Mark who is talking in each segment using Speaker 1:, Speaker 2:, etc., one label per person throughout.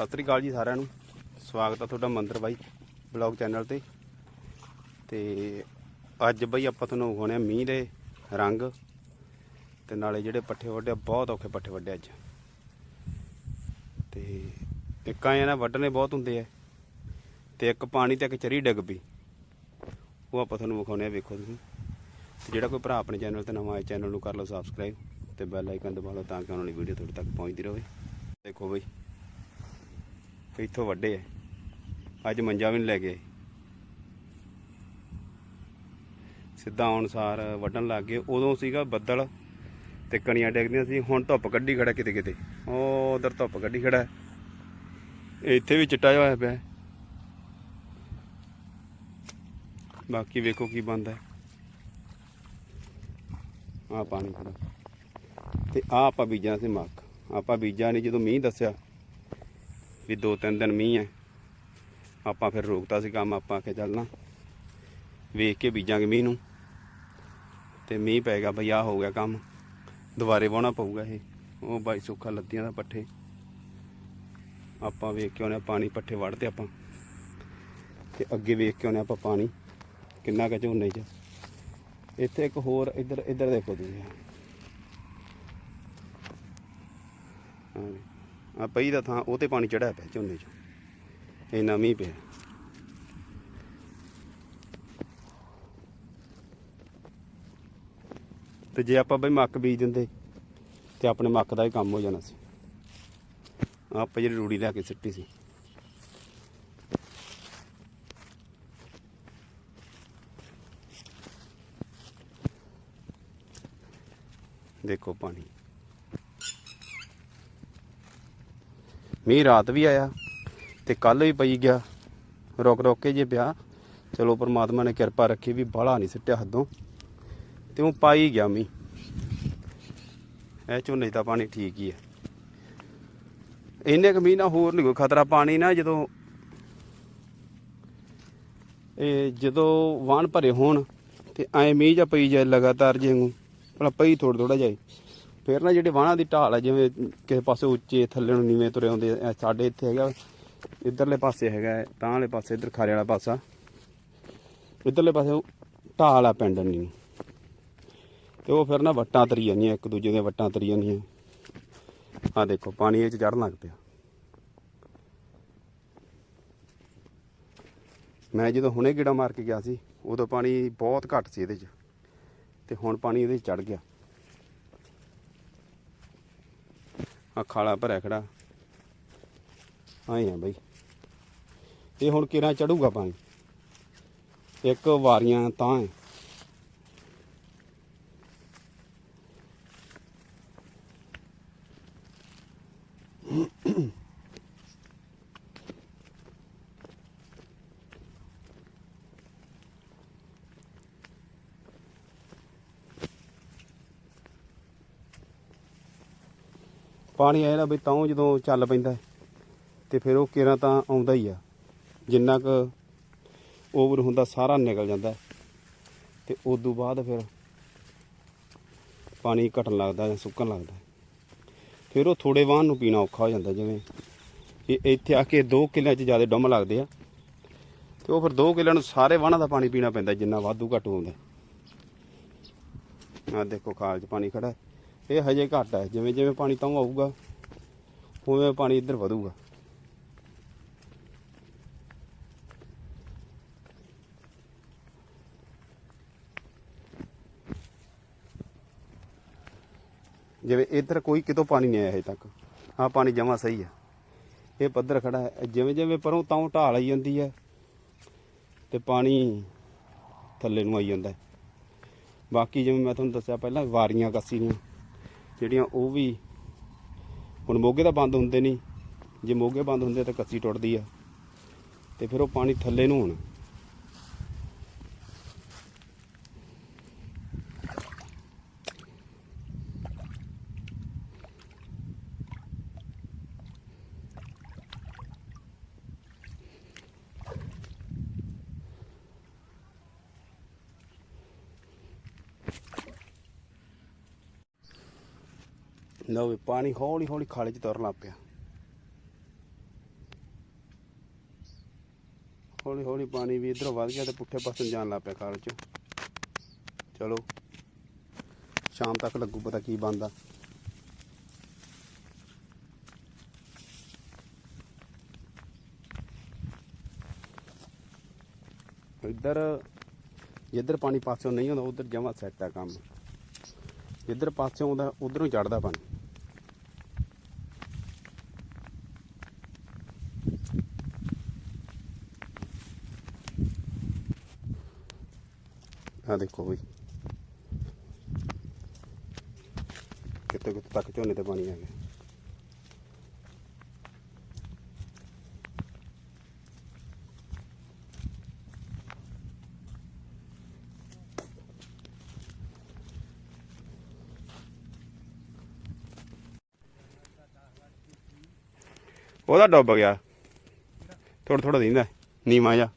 Speaker 1: ਸਤਿ ਸ੍ਰੀ ਅਕਾਲ ਜੀ ਸਾਰਿਆਂ ਨੂੰ। ਸਵਾਗਤ ਆ ਤੁਹਾਡਾ ਮੰਦਰ ਬਾਈ ਬਲੌਗ ਚੈਨਲ ਤੇ। ਤੇ ਅੱਜ ਬਈ ਆਪਾਂ ਤੁਹਾਨੂੰ ਵਿਖਾਉਣੇ ਆ ਮੀਂਹ ਦੇ ਰੰਗ। ਤੇ ਨਾਲੇ ਜਿਹੜੇ ਪੱਠੇ ਵੱਡੇ ਬਹੁਤ ਔਖੇ ਪੱਠੇ ਵੱਡੇ ਅੱਜ। ਤੇ ਇੱਕ ਆਏ ਨਾ, ਵੱਢਣੇ ਬਹੁਤ ਹੁੰਦੇ ਆ। ਤੇ ਇੱਕ ਪਾਣੀ ਤੇ ਇੱਕ ਚਰੀ ਡਿੱਗ ਪਈ। ਉਹ ਆਪਾਂ ਤੁਹਾਨੂੰ ਵਿਖਾਉਣੇ ਆ, ਵੇਖੋ ਤੁਸੀਂ। ਤੇ ਜਿਹੜਾ ਕੋਈ ਭਰਾ ਆਪਣੇ ਚੈਨਲ ਤੇ ਨਵਾਂ ਆਇਆ, ਚੈਨਲ ਨੂੰ ਕਰ ਲਓ ਸਬਸਕ੍ਰਾਈਬ ਤੇ ਬੈਲ ਆਈਕਨ ਦਬਾ ਲਓ ਤਾਂ ਕਿ ਉਹਨਾਂ ਦੀ ਵੀਡੀਓ ਤੁਹਾਡੇ ਤੱਕ ਪਹੁੰਚਦੀ ਰਹੇ। ਦੇਖੋ ਬਈ। ਇੱਥੋਂ ਵੱਡੇ ਆ। ਅੱਜ ਮੰਜਾ ਵੀ ਨਹੀਂ ਲੈ ਗਏ ਸਿੱਧਾ ਅਨੁਸਾਰ ਵੱਢਣ ਲੱਗ ਗਏ। ਉਦੋਂ ਸੀਗਾ ਬੱਦਲ ਤੇ ਕਣੀਆਂ ਡਿੱਗਦੀਆਂ ਸੀ। ਹੁਣ ਧੁੱਪ ਕੱਢੀ ਖੜਾ ਕਿਤੇ ਕਿਤੇ। ਉਹ ਉਧਰ ਧੁੱਪ ਕੱਢੀ ਖੜਾ ਇੱਥੇ ਵੀ ਚਿੱਟਾ ਜਿਹਾ ਹੋਇਆ ਪਿਆ ਬਾਕੀ ਵੇਖੋ ਕੀ ਬੰਦਾ ਆ ਪਾਣੀ ਖੜਾ ਤੇ ਆ ਆਪਾਂ ਬੀਜਾਂ ਸੀ ਮੱਕ ਆਪਾਂ ਬੀਜਾਂ ਨਹੀਂ ਜਦੋਂ ਮੀਂਹ ਦੱਸਿਆ ਵੀ ਦੋ ਤਿੰਨ ਦਿਨ ਮੀਂਹ ਹੈ। ਆਪਾਂ ਫਿਰ ਰੋਕਤਾ ਸੀ ਕੰਮ, ਆਪਾਂ ਕਿ ਚੱਲਣਾ ਵੇਖ ਕੇ ਬੀਜਾਂਗੇ ਮੀਂਹ ਨੂੰ। ਤੇ ਮੀਂਹ ਪੈ ਗਿਆ ਬਈ ਆ ਹੋ ਗਿਆ ਕੰਮ। ਦੁਬਾਰੇ ਵਾਉਣਾ ਪਊਗਾ ਇਹ। ਉਹ ਬਾਈ ਸੁੱਖਾ ਲੱਦੀਆਂ ਦਾ ਪੱਠੇ। ਆਪਾਂ ਵੇਖ ਕੇ ਆਉਣੇ ਪਾਣੀ ਪੱਠੇ ਵੜਦੇ ਆਪਾਂ। ਤੇ ਅੱਗੇ ਵੇਖ ਕੇ ਆਉਣੇ ਆਪਾਂ ਪਾਣੀ। ਕਿੰਨਾ ਕੁ ਝੋਨੇ 'ਚ। ਇੱਥੇ ਇੱਕ ਹੋਰ, ਇੱਧਰ ਇੱਧਰ ਦੇਖੋ ਤੁਸੀਂ। ਹਾਂ। ਆ ਪਈ ਦਾ ਥਾਂ, ਉਹ ਤੇ ਪਾਣੀ ਚੜਿਆ ਪਿਆ ਝੋਨੇ 'ਚ। ਇੰਨਾ ਮੀਂਹ ਪਿਆ। ਤੇ ਜੇ ਆਪਾਂ ਬਈ ਮੱਕ ਬੀਜ ਦਿੰਦੇ, ਤੇ ਆਪਣੇ ਮੱਕ ਦਾ ਹੀ ਕੰਮ ਹੋ ਜਾਣਾ ਸੀ। ਆਪਾਂ ਜਿਹੜੀ ਰੂੜੀ ਲੈ ਕੇ ਸਿੱਟੀ ਸੀ। ਦੇਖੋ ਪਾਣੀ। ਮੀਂਹ ਰਾਤ ਵੀ ਆਇਆ ਤੇ ਕੱਲ ਵੀ ਪਈ ਗਿਆ। ਰੁਕ ਰੁਕ ਕੇ ਜੇ ਪਿਆ, ਚਲੋ ਪ੍ਰਮਾਤਮਾ ਨੇ ਕਿਰਪਾ ਰੱਖੀ ਵੀ ਬਾਹਲਾ ਨਹੀਂ ਸਿੱਟਿਆ ਹੱਦੋਂ। ਤੇ ਉਹ ਪਾਈ ਗਿਆ ਮੀਂਹ। ਇਹ ਝੋਨੇ 'ਚ ਪਾਣੀ ਠੀਕ ਹੀ ਹੈ ਇੰਨੇ ਕੁ ਮੀਂਹ ਨਾਲ ਹੋਰ ਨਹੀਂ ਕੋਈ ਖਤਰਾ। ਪਾਣੀ ਨਾ ਜਦੋਂ ਇਹ ਜਦੋਂ ਵਾਹਣ ਭਰੇ ਹੋਣ ਤੇ ਐ ਮੀਂਹ ਜਾਂ ਪਈ ਜਾਏ ਲਗਾਤਾਰ ਜਿਵੇਂ ਭਲਾ ਪਈ ਥੋੜਾ ਥੋੜਾ ਜਾਈ ਫਿਰ ਨਾ ਜਿਹੜੇ ਵਾਹਣਾਂ ਦੀ ਢਾਲ ਹੈ ਜਿਵੇਂ ਕਿਸੇ ਪਾਸੇ ਉੱਚੇ ਥੱਲੇ ਨੂੰ ਨੀਵੇਂ ਤੁਰੇ ਆਉਂਦੇ ਆ, ਸਾਡੇ ਇੱਥੇ ਹੈਗਾ ਇਧਰਲੇ ਪਾਸੇ ਹੈਗਾ ਤਾਂ ਵਾਲੇ ਪਾਸੇ ਇਧਰ ਖਾਰੇ ਵਾਲਾ ਪਾਸਾ। ਇਧਰਲੇ ਪਾਸੇ ਉਹ ਢਾਲ ਆ ਪਿੰਡ ਨੂੰ ਤੇ ਉਹ ਫਿਰ ਨਾ ਵੱਟਾਂ ਤਰੀ ਜਾਂਦੀਆਂ ਇੱਕ ਦੂਜੇ ਦੀਆਂ ਵੱਟਾਂ ਤਰੀ ਜਾਂਦੀਆਂ। ਆ ਦੇਖੋ ਪਾਣੀ ਇਹ ਚ ਚੜਨ ਲੱਗ ਪਿਆ। ਮੈਂ ਜਦੋਂ ਹੁਣੇ ਗੇੜਾ ਮਾਰ ਕੇ ਗਿਆ ਸੀ ਉਦੋਂ ਪਾਣੀ ਬਹੁਤ ਘੱਟ ਸੀ ਇਹਦੇ 'ਚ। ਤੇ ਹੁਣ ਪਾਣੀ ਇਹਦੇ 'ਚ ਚੜ ਗਿਆ। ਆ ਖਾਲਾ ਭਰਿਆ ਖੜਾ। ਆਏ ਆ ਬਈ। ਇਹ ਹੁਣ ਕਿਰਾਂ ਚੜੂਗਾ ਪਾਣੀ? ਇੱਕ ਵਾਰੀਆਂ ਤਾਂ ਹੈ ਪਾਣੀ ਆਇਆ ਨਾ ਬਈ ਤਾਂ ਜਦੋਂ ਚੱਲ ਪੈਂਦਾ ਹੈ, ਤੇ ਫਿਰ ਉਹ ਕਿਰਾਂ ਤਾਂ ਆਉਂਦਾ ਹੀ ਆ। ਜਿੰਨਾ ਕੁ ਓਵਰ ਹੁੰਦਾ ਸਾਰਾ ਨਿਕਲ ਜਾਂਦਾ ਹੈ। ਤੇ ਉਸ ਤੋਂ ਬਾਅਦ ਫਿਰ ਪਾਣੀ ਘਟਣ ਲੱਗਦਾ ਜਾਂ ਸੁੱਕਣ ਲੱਗਦਾ ਫਿਰ ਉਹ ਥੋੜੇ ਵਾਹਨ ਨੂੰ ਪੀਣਾ ਔਖਾ ਹੋ ਜਾਂਦਾ ਜਿਵੇਂ ਇਹ ਇੱਥੇ ਆ ਕੇ 2 ਕਿੱਲਿਆਂ 'ਚ ਜ਼ਿਆਦਾ ਡੁੰਮ ਲੱਗਦੇ ਆ। ਤੇ ਉਹ ਫਿਰ 2 ਕਿੱਲਿਆਂ ਨੂੰ ਸਾਰੇ ਵਾਹਨਾਂ ਦਾ ਪਾਣੀ ਪੀਣਾ ਪੈਂਦਾ ਜਿੰਨਾ ਵਾਧੂ ਘਟੂ ਹੁੰਦਾ ਆ ਦੇਖੋ ਖਾਲ 'ਚ ਪਾਣੀ ਖੜਾ ਇਹ ਹਜੇ ਘੱਟ ਹੈ, ਜਿਵੇਂ ਜਿਵੇਂ ਪਾਣੀ ਤਾਂ ਆਊਗਾ, ਉਵੇਂ ਪਾਣੀ ਇੱਧਰ ਵਧੂਗਾ। ਜਿਵੇਂ ਇੱਧਰ ਕੋਈ ਕਿਤੋਂ ਪਾਣੀ ਨਹੀਂ ਆਇਆ ਹਜੇ ਤੱਕ। ਆ ਪਾਣੀ ਜਮਾ ਸਹੀ ਹੈ। ਇਹ ਪੱਧਰ ਖੜਾ ਹੈ। ਜਿਵੇਂ ਜਿਵੇਂ ਪਰੋਂ ਤਾਂ ਢਾਲ ਆਈ ਜਾਂਦੀ ਹੈ, ਤੇ ਪਾਣੀ ਥੱਲੇ ਨੂੰ ਆਈ ਜਾਂਦਾ ਬਾਕੀ ਜਿਵੇਂ ਮੈਂ ਤੁਹਾਨੂੰ ਦੱਸਿਆ ਪਹਿਲਾਂ, ਵਾਰੀਆਂ ਕੱਸੀ ਜਿਹੜੀਆਂ ਉਹ ਵੀ ਹੁਣ ਮੋਗੇ ਤਾਂ ਬੰਦ ਹੁੰਦੇ ਨਹੀਂ। ਜੇ ਮੋਗੇ ਬੰਦ ਹੁੰਦੇ ਤਾਂ ਕੱਸੀ ਟੁੱਟਦੀ ਆ। ਤੇ ਫਿਰ ਉਹ ਪਾਣੀ ਥੱਲੇ ਨੂੰ ਹੋਣਾ ਲਓ ਵੀ ਪਾਣੀ ਹੌਲੀ ਹੌਲੀ ਖਾਲੇ 'ਚ ਤੁਰਨ ਲੱਗ ਪਿਆ। ਹੌਲੀ ਹੌਲੀ ਪਾਣੀ ਵੀ ਇਧਰੋਂ ਵੱਧ ਗਿਆ ਤੇ ਪੁੱਠੇ ਪਾਸੇ ਜਾਣ ਲੱਗ ਪਿਆ ਖਾਲ ਚ। ਚਲੋ, ਸ਼ਾਮ ਤੱਕ ਲੱਗੂ ਪਤਾ ਕੀ ਬਣਦਾ। ਇੱਧਰ, ਜਿੱਧਰ ਪਾਣੀ ਪਾਸਿਓਂ ਨਹੀਂ ਆਉਂਦਾ, ਉਧਰ ਜਮਾ ਸੈੱਟ ਆ ਕੰਮ। ਜਿੱਧਰ ਪਾਸਿਓਂ ਆਉਂਦਾ, ਉਧਰੋਂ ਚੜਦਾ ਪਾਣੀ। ਆ ਦੇਖੋ ਬਈ। ਕਿਤੇ ਕਿਤੇ ਤੱਕ ਝੋਨੇ ਤੇ ਪਾਣੀ ਆ ਗਿਆ। ਉਹਦਾ ਡੁੱਬ ਗਿਆ। ਥੋੜਾ ਥੋੜਾ ਦਿੰਦਾ ਨੀਮਾ ਜਾ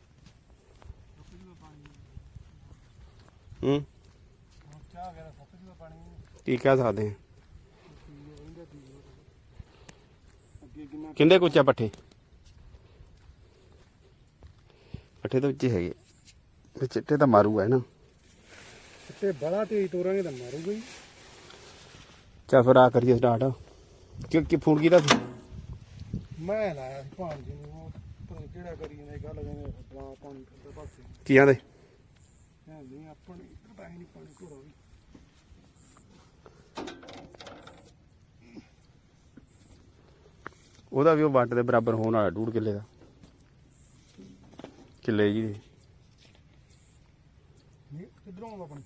Speaker 1: ਹੂੰ। ਕੀ ਕਹਿ ਸਕਦੇ ਆ? ਕਿੰਦੇ ਕੁੱਚਾ ਪੱਠੇ? ਪੱਠੇ ਤਾਂ ਵਿੱਚ ਹੀ ਹੈਗੇ। ਤੇ ਚਿੱਟੇ ਤਾਂ ਮਾਰੂਗਾ ਨਾ।
Speaker 2: ਤੇ ਬੜਾ ਤੇਜ਼ ਤੋਰਾਂਗੇ ਤਾਂ ਮਾਰੂਗਾ ਹੀ।
Speaker 1: ਚੱਲ ਫਿਰ ਆ ਕਰੀਏ ਸਟਾਰਟ ਕਿ ਕਿ ਫੋਨ ਕੀਤਾ ਸੀ?
Speaker 2: ਮੈਂ ਲਾਇਆ ਸੀ ਭਾਣ ਜੀ ਨੂੰ ਉਹ ਪਤਾ ਨੀ ਕਿਹੜਾ ਕਰੀ ਜਾਂਦੇ ਗੱਲ ਕਹਿੰਦੇ ਪਾਣੀ ਫਿਰਦਾ ਪਾਸੇ।
Speaker 1: ਕੀ ਆਂਦੇ
Speaker 2: ਹੈ ਨਹੀਂ ਆਪਣੇ ਇੱਧਰ ਤਾਂ ਹੈ ਨਹੀਂ ਪਾਣੀ ਘੋੜਾ ਵੀ।
Speaker 1: ਉਹਦਾ ਵੀ ਉਹ ਵੱਟ ਦੇ ਬਰਾਬਰ ਹੋਣ ਵਾਲਾ ਡੂੜ ਕਿੱਲੇ ਦਾ। ਕਿੱਲੇ ਜੀ ਦੇ।
Speaker 2: ਨਹੀਂ ਕਿੱਧਰੋਂ ਆਉਂਦਾ ਪਾਣੀ?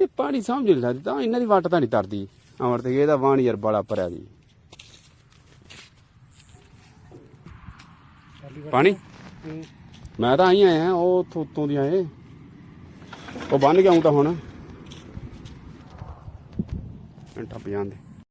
Speaker 1: ਇਹ ਪਾਣੀ ਸਮਝ ਨਹੀਂ ਲੱਗਦੀ ਤਾਂ ਇਹਨਾਂ ਦੀ ਵੱਟ ਤਾਂ ਨਹੀਂ ਤਰਦੀ। ਅਮਰ ਤੇ ਇਹਦਾ ਵਾਣ ਯਾਰ ਬੜਾ ਭਰਿਆ ਜੀ। ਪਾਣੀ। ਮੈਂ ਤਾਂ ਆਈ ਆਇਆ ਉਹ ਉੱਥੋਂ ਉੱਤੋਂ ਦੀ ਆਏ। ਉਹ ਬੰਨ ਗਿਆ ਹੂੰ ਤਾਂ ਹੁਣ। ਘੰਟਾ ਪਜਾਣ ਦੇ